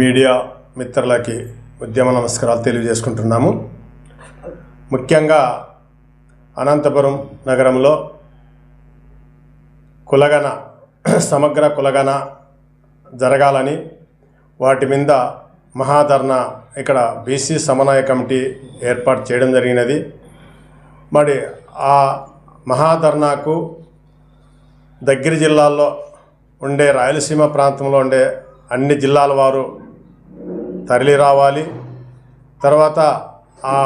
Media మిత్రులకి ఉద్యమ నమస్కారాలు తెలియజేసుకుంటున్నాము. ముఖ్యంగా అనంతపురం నగరంలో కులగన సమగ్ర కులగన జరగాలని వాటి మీద మహాధర్ణ ఇక్కడ బీసీ సమన్వయ కమిటీ ఏర్పాటు చేయడం జరిగినది. మరి ఆ మహాధర్నాకు దగ్గర జిల్లాల్లో ఉండే రాయలసీమ ప్రాంతంలో ఉండే అన్ని జిల్లాల వారు తరలి రావాలి. తర్వాత ఆ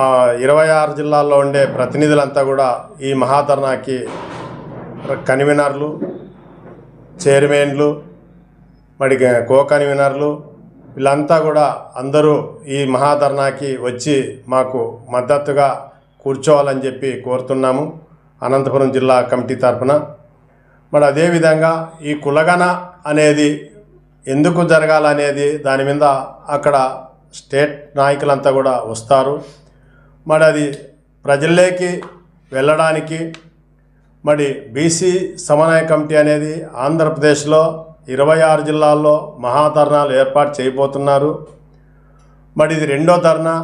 ఇరవై ఆరు జిల్లాల్లో ఉండే ప్రతినిధులంతా కూడా ఈ మహాధర్నాకి కన్వీనర్లు చైర్మన్లు మరి కో కన్వీనర్లు వీళ్ళంతా కూడా అందరూ ఈ మహాధర్నాకి వచ్చి మాకు మద్దతుగా కూర్చోవాలని చెప్పి కోరుతున్నాము అనంతపురం జిల్లా కమిటీ తరఫున మరి అదేవిధంగా ఈ కులగన అనేది ఎందుకు జరగాలనేది దాని మీద అక్కడ స్టేట్ నాయకులంతా కూడా వస్తారు. మరి అది ప్రజల్లోకి వెళ్ళడానికి మరి బీసీ సమన్వయ కమిటీ అనేది ఆంధ్రప్రదేశ్లో ఇరవై ఆరు జిల్లాల్లో మహాధర్నాలు ఏర్పాటు చేయబోతున్నారు. మరి ఇది రెండో ధర్నా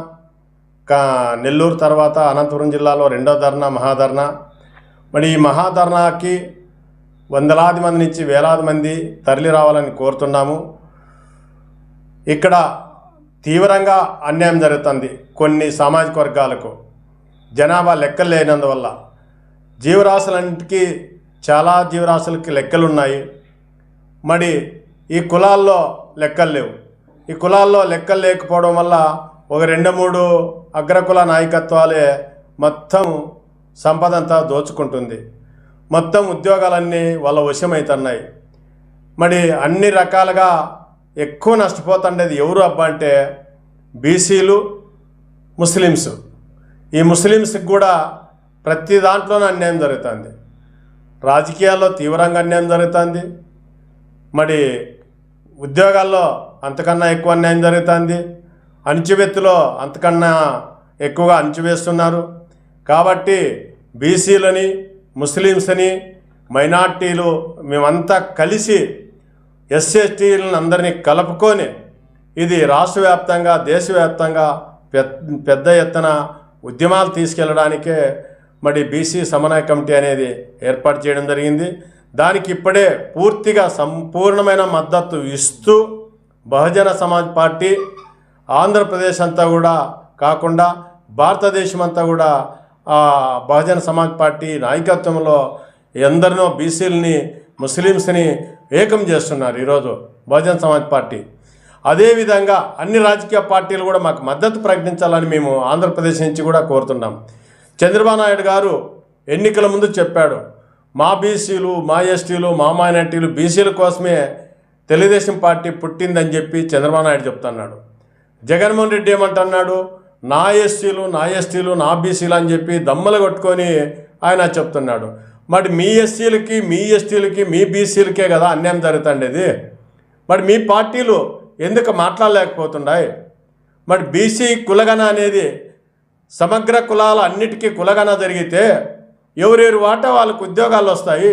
కా నెల్లూరు తర్వాత అనంతపురం జిల్లాలో రెండో ధర్నా మహాధర్నా. మరి ఈ మహాధర్నాకి వందలాది మంది నుంచి వేలాది మంది తరలి రావాలని కోరుతున్నాము. ఇక్కడ తీవ్రంగా అన్యాయం జరుగుతుంది కొన్ని సామాజిక వర్గాలకు. జనాభా లెక్కలు లేనందువల్ల జీవరాశులంటికి చాలా జీవరాశులకి లెక్కలు ఉన్నాయి మరి ఈ కులాల్లో లెక్కలు లేవు. ఈ కులాల్లో లెక్కలు లేకపోవడం వల్ల ఒక రెండు మూడు అగ్రకుల నాయకత్వాలే మొత్తం సంపద అంతా దోచుకుంటుంది. మొత్తం ఉద్యోగాలన్నీ వాళ్ళ వశమవుతున్నాయి మరి అన్ని రకాలుగా ఎక్కువ నష్టపోతుండేది ఎవరు అబ్బా అంటే బీసీలు ముస్లిమ్స్. ఈ ముస్లిమ్స్కి కూడా ప్రతి దాంట్లోనూ అన్యాయం జరుగుతుంది. రాజకీయాల్లో తీవ్రంగా అన్యాయం జరుగుతుంది. మరి ఉద్యోగాల్లో అంతకన్నా ఎక్కువ అన్యాయం జరుగుతుంది. అణచివెత్తులో అంతకన్నా ఎక్కువగా అణచివేస్తున్నారు. కాబట్టి బీసీలని ముస్లిమ్స్ని మైనార్టీలు మేమంతా కలిసి ఎస్ఎస్టీలను అందరినీ కలుపుకొని ఇది రాష్ట్ర వ్యాప్తంగా దేశవ్యాప్తంగా పెద్ద పెద్ద ఎత్తున ఉద్యమాలు తీసుకెళ్ళడానికే మరి బీసీ సమన్వయ కమిటీ అనేది ఏర్పాటు చేయడం జరిగింది. దానికి ఇప్పుడే పూర్తిగా సంపూర్ణమైన మద్దతు ఇస్తూ బహుజన సమాజ్ పార్టీ ఆంధ్రప్రదేశ్ అంతా కూడా కాకుండా భారతదేశం అంతా కూడా బహుజన సమాజ్ పార్టీ నాయకత్వంలో ఎందరినో బీసీలని ముస్లిమ్స్ని ఏకం చేస్తున్నారు ఈరోజు బహుజన సమాజ్ పార్టీ. అదేవిధంగా అన్ని రాజకీయ పార్టీలు కూడా మాకు మద్దతు ప్రకటించాలని మేము ఆంధ్రప్రదేశ్ నుంచి కూడా కోరుతున్నాం. చంద్రబాబు నాయుడు గారు ఎన్నికల ముందు చెప్పాడు మా బీసీలు మా ఎస్టీలు మా మైనార్టీలు బీసీల కోసమే తెలుగుదేశం పార్టీ పుట్టిందని చెప్పి చంద్రబాబు నాయుడు చెప్తున్నాడు. జగన్మోహన్ రెడ్డి ఏమంటున్నాడు నా ఎస్సీలు నా ఎస్టీలు నా బీసీలు అని చెప్పి దమ్మలు కొట్టుకొని ఆయన చెప్తున్నాడు. మరి మీ ఎస్సీలకి మీ ఎస్టీలకి మీ బీసీలకే కదా అన్యాయం జరుగుతుండేది? మరి మీ పార్టీలు ఎందుకు మాట్లాడలేకపోతున్నాయి? మరి బీసీ కులగన అనేది సమగ్ర కులాల అన్నిటికీ కులగన జరిగితే ఎవరెవరి వాటా వాళ్ళకు ఉద్యోగాలు వస్తాయి?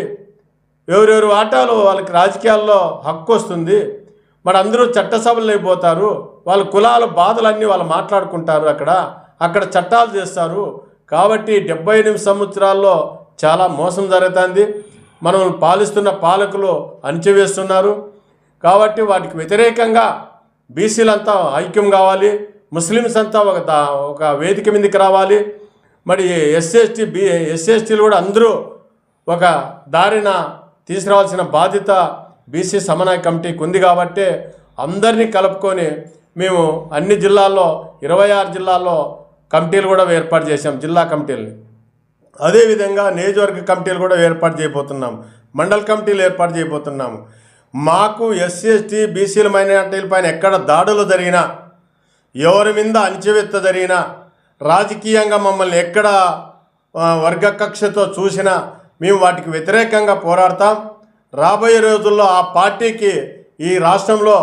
ఎవరెవరి వాటాలు వాళ్ళకి రాజకీయాల్లో హక్కు వస్తుంది? మరి అందరూ చట్టసభలు అయిపోతారు వాళ్ళ కులాల బాధలన్నీ వాళ్ళు మాట్లాడుకుంటారు అక్కడ. అక్కడ చట్టాలు చేస్తారు. కాబట్టి డెబ్బై ఎనిమిది సంవత్సరాల్లో చాలా మోసం జరుగుతుంది. మనం పాలిస్తున్న పాలకులు అణచివేస్తున్నారు. కాబట్టి వాటికి వ్యతిరేకంగా బీసీలంతా ఐక్యం కావాలి. ముస్లిమ్స్ అంతా ఒక దా- ఒక వేదిక మీదకి రావాలి. మరి ఎస్సీఎస్టీ బి ఎస్సీఎస్టీలు కూడా అందరూ ఒక దారిన తీసుకురావాల్సిన బాధ్యత బీసీ సమన్వయ కమిటీకి ఉంది కాబట్టి అందరినీ కలుపుకొని మేము అన్ని జిల్లాల్లో ఇరవై ఆరు జిల్లాల్లో కమిటీలు కూడా ఏర్పాటు చేశాం జిల్లా కమిటీలని. అదేవిధంగా నియోజకవర్గ కమిటీలు కూడా ఏర్పాటు చేయబోతున్నాం మండల కమిటీలు ఏర్పాటు చేయబోతున్నాము మాకు ఎస్సీ ఎస్టీ బీసీల మైనార్టీల పైన ఎక్కడ దాడులు జరిగినా ఎవరి మీద అణచివెత్త జరిగినా రాజకీయంగా మమ్మల్ని ఎక్కడ వర్గకక్షతో వర్గ కక్షతో చూసినా మేము వాటికి వ్యతిరేకంగా పోరాడతాం. రాబోయే రోజుల్లో ఆ పార్టీకి ఈ రాష్ట్రంలో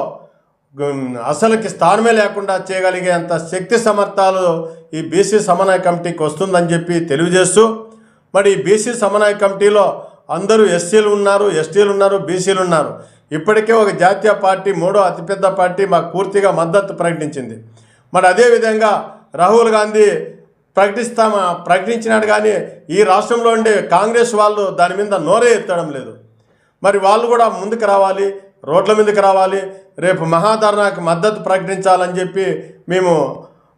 అసలుకి స్థానమే లేకుండా చేయగలిగేంత శక్తి సమర్థాలు ఈ బీసీ సమన్వయ కమిటీకి వస్తుందని చెప్పి తెలియజేస్తూ మరి ఈ బీసీ సమన్వయ కమిటీలో అందరూ ఎస్సీలు ఉన్నారు ఎస్టీలు ఉన్నారు బీసీలు ఉన్నారు. ఇప్పటికే ఒక జాతీయ పార్టీ మూడో అతిపెద్ద పార్టీ మాకు పూర్తిగా మద్దతు ప్రకటించింది. మరి అదేవిధంగా రాహుల్ గాంధీ ప్రకటిస్తామా ప్రకటించినాడు కానీ ఈ రాష్ట్రంలో ఉండే కాంగ్రెస్ వాళ్ళు దాని మీద నోరే ఎత్తడం లేదు. మరి వాళ్ళు కూడా ముందుకు రావాలి రోడ్ల మీదకి రావాలి రేపు మహాధర్నాకు మద్దతు ప్రకటించాలని చెప్పి మేము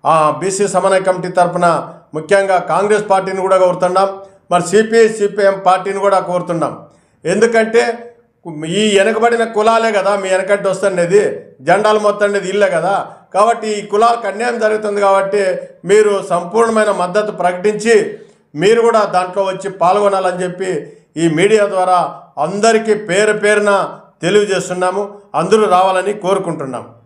ఆ బీసీ సమన్వయ కమిటీ తరఫున ముఖ్యంగా కాంగ్రెస్ పార్టీని కూడా కోరుతున్నాం మరి సిపిఐ సిపిఎం పార్టీని కూడా కోరుతున్నాం. ఎందుకంటే ఈ వెనకబడిన కులాలే కదా మీ వెనకంటే వస్తుండేది జెండాలు మొత్తండేది ఇల్లే కదా. కాబట్టి ఈ కులాలకు అన్యాయం జరుగుతుంది కాబట్టి మీరు సంపూర్ణమైన మద్దతు ప్రకటించి మీరు కూడా దాంట్లో వచ్చి పాల్గొనాలని చెప్పి ఈ మీడియా ద్వారా అందరికీ పేరు పేరున తెలియజేస్తున్నాము. అందరూ రావాలని కోరుకుంటున్నాము.